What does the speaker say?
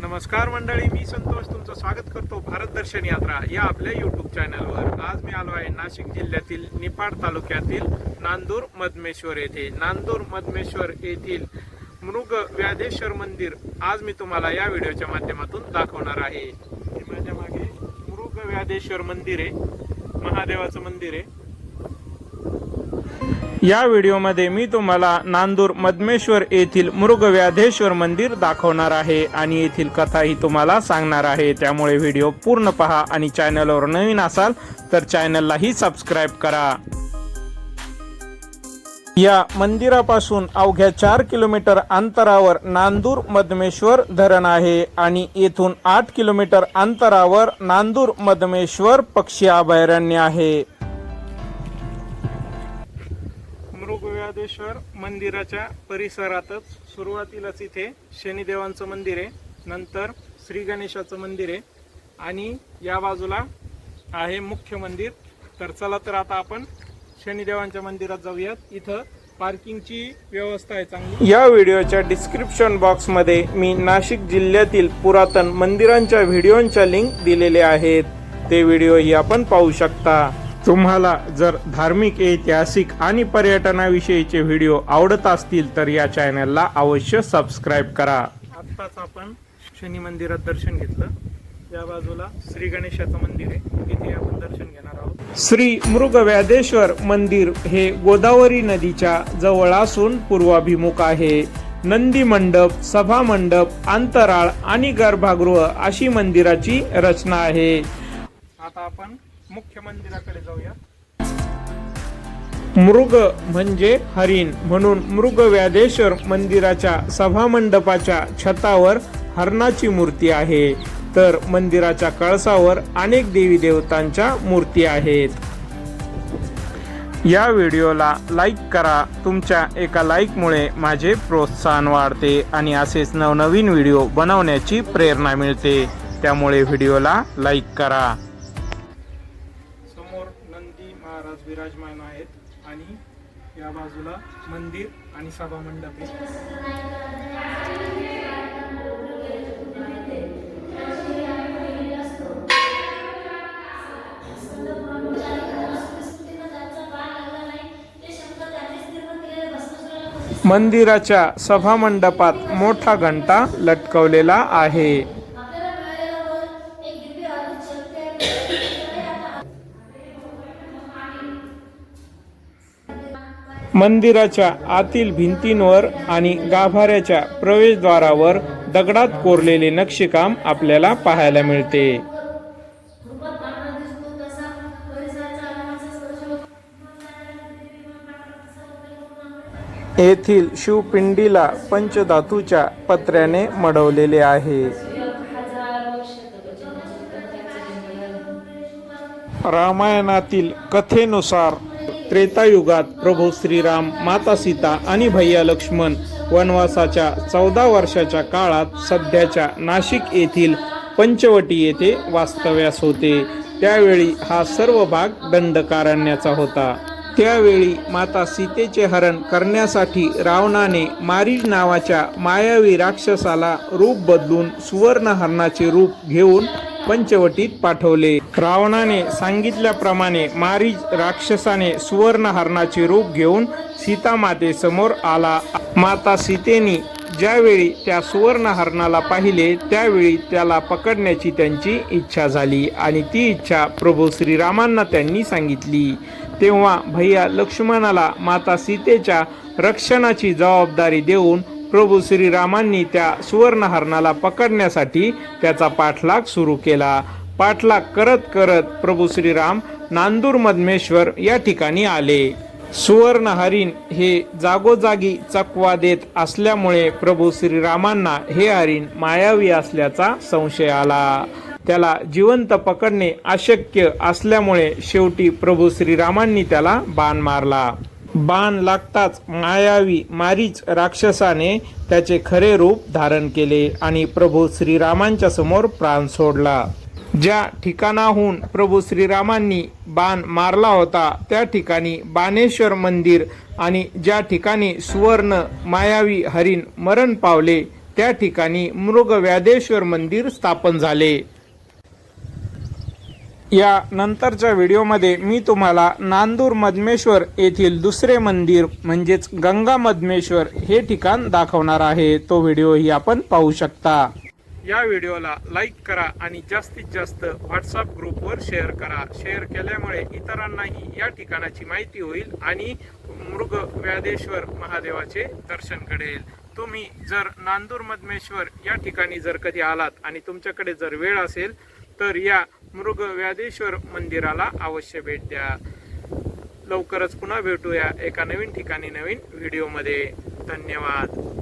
नमस्कार मंडळी मी संतोष. तुमचं स्वागत करतो भारत दर्शन यात्रा या आपल्या युट्यूब चॅनलवर आज मी आलो आहे नाशिक जिल्ह्यातील निफाड तालुक्यातील नांदूर मधमेश्वर येथे. नांदूर मधमेश्वर येथील मृग व्याधेश्वर मंदिर आज मी तुम्हाला या व्हिडिओच्या माध्यमातून दाखवणार आहे. माझ्या मागे मृग व्याधेश्वर मंदिर आहे. महादेवाचं मंदिर आहे. या व्हिडिओमध्ये मी तुम्हाला नांदूर मधमेश्वर येथील मृगव्याधेश्वर मंदिर दाखवणार आहे आणि येथील कथाही तुम्हाला सांगणार आहे. त्यामुळे व्हिडिओ पूर्ण पहा आणि चॅनलवर नवीन असाल तर चॅनललाही सबस्क्राईब करा. या मंदिरापासून अवघ्या चार किलोमीटर अंतरावर नांदूर मधमेश्वर धरण आहे आणि येथून आठ किलोमीटर अंतरावर नांदूर मधमेश्वर पक्षी अभयारण्य आहे. महादेश्वर मंदिराच्या परिसरातच सुरुवातीलाच इथे शनिदेवांचं मंदिर आहे. नंतर श्री गणेशाचं मंदिर आहे. आणि या बाजूला आहे मुख्य मंदिर. तर चला तर आता आपण शनिदेवांच्या मंदिरात जाऊयात. इथं पार्किंगची व्यवस्था आहे चांगली. या व्हिडिओच्या डिस्क्रिप्शन बॉक्समध्ये मी नाशिक जिल्ह्यातील पुरातन मंदिरांच्या व्हिडिओंच्या लिंक दिलेले आहेत. ते व्हिडिओही आपण पाहू शकता. तुम्हाला जर धार्मिक ऐतिहासिक आणि पर्यटनाविषयीचे व्हिडिओ आवडत असतील तर या चॅनलला अवश्य सबस्क्राईब करा. आत्ताच आपण शनी मंदिरात दर्शन घेतलं. या बाजूला श्री गणेशाचं मंदिर आहे. तिथे आपण दर्शन घेणार आहोत. श्री मृगव्याधेश्वर मंदिर हे गोदावरी नदीच्या जवळ असून पूर्वाभिमुख आहे. नंदी मंडप सभा मंडप अंतराळ आणि गर्भगृह अशी मंदिराची रचना आहे. आता आपण मुख्य मंदिराकडे जाऊया. मृग म्हणजे हरिण म्हणून मृग व्याधेश्वर मंदिराच्या सभामंडपाच्या छतावर हरणाची मूर्ती आहे. तर मंदिराच्या कळसावर अनेक देवी देवतांच्या मूर्ती आहेत. या व्हिडिओला लाईक करा. तुमच्या एका लाईकमुळे माझे प्रोत्साहन वाढते आणि असेच नवनवीन व्हिडिओ बनवण्याची प्रेरणा मिळते. त्यामुळे व्हिडिओला लाईक करा. विराजमान आहेत आणि या बाजूला मंदिर आणि सभा मंडप. आहे मंदिराच्या सभामंडपात मोठा घंटा लटकवलेला आहे. मंदिराच्या आतील भिंतींवर आणि गाभाऱ्याच्या प्रवेशद्वारावर दगडात कोरलेले नक्षीकाम आपल्याला पाहायला मिळते. येथील शिवपिंडीला पंचधातूच्या पत्र्याने मडवलेले आहे. रामायणातील कथेनुसार त्रेतायुगात प्रभू श्रीराम माता सीता आणि भैया लक्ष्मण वनवासाच्या चौदा वर्षाच्या काळात सध्याच्या नाशिक येथील पंचवटी येथे वास्तव्यास होते. त्यावेळी हा सर्व भाग दंडकारण्याचा होता. त्यावेळी माता सीतेचे हरण करण्यासाठी रावणाने मारीज नावाच्या मायावी राक्षसाला रूप बदलून सुवर्ण हरणाचे रूप घेऊन पंचवटीत पाठवले. रावणाने सांगितल्याप्रमाणे मारीज राक्षसाने सुवर्ण हरणाचे रूप घेऊन सीता मातेसमोर आला. माता सीतेने ज्यावेळी त्या सुवर्ण हरणाला पाहिले त्यावेळी त्याला पकडण्याची त्यांची इच्छा झाली आणि ती इच्छा प्रभू श्रीरामांना त्यांनी सांगितली. तेव्हा भैया लक्ष्मणाला माता सीतेच्या रक्षणाची जबाबदारी देऊन प्रभू श्रीरामांनी त्या सुवर्णहरणाला पकडण्यासाठी त्याचा पाठलाग सुरू केला. पाठलाग करत करत प्रभू श्रीराम नांदूर मधमेश्वर या ठिकाणी आले. सुवर्णहरिण हे जागोजागी चकवा देत असल्यामुळे प्रभू श्रीरामांना हे हरिण मायावी असल्याचा संशय आला. त्याला जिवंत पकडणे अशक्य असल्यामुळे शेवटी प्रभू श्रीरामांनी त्याला बाण मारला. बाण लागताच मायावी मारीच राक्षसाने त्याचे खरे रूप धारण केले आणि प्रभू श्रीरामांच्या समोर प्राण सोडला. ज्या ठिकाणाहून प्रभू श्रीरामांनी बाण मारला होता त्या ठिकाणी बाणेश्वर मंदिर आणि ज्या ठिकाणी सुवर्ण मायावी हरिण मरण पावले त्या ठिकाणी मृगव्याधेश्वर मंदिर स्थापन झाले. या नंतरच्या व्हिडिओमध्ये मी तुम्हाला नांदूर मधमेश्वर येथील दुसरे मंदिर म्हणजेच गंगा मधमेश्वर हे ठिकाण दाखवणार आहे. तो व्हिडिओही आपण पाहू शकता. या व्हिडिओला लाईक करा आणि जास्तीत जास्त व्हॉट्सअप ग्रुपवर शेअर करा. शेअर केल्यामुळे इतरांनाही या ठिकाणाची माहिती होईल आणि मृग व्याधेश्वर महादेवाचे दर्शन घडेल. तुम्ही जर नांदूर मधमेश्वर या ठिकाणी जर कधी आलात आणि तुमच्याकडे जर वेळ असेल तर या मृग व्याधेश्वर मंदिराला अवश्य भेट द्या. लवकरच पुन्हा भेटूया एका नवीन ठिकाणी नवीन व्हिडिओमध्ये. धन्यवाद.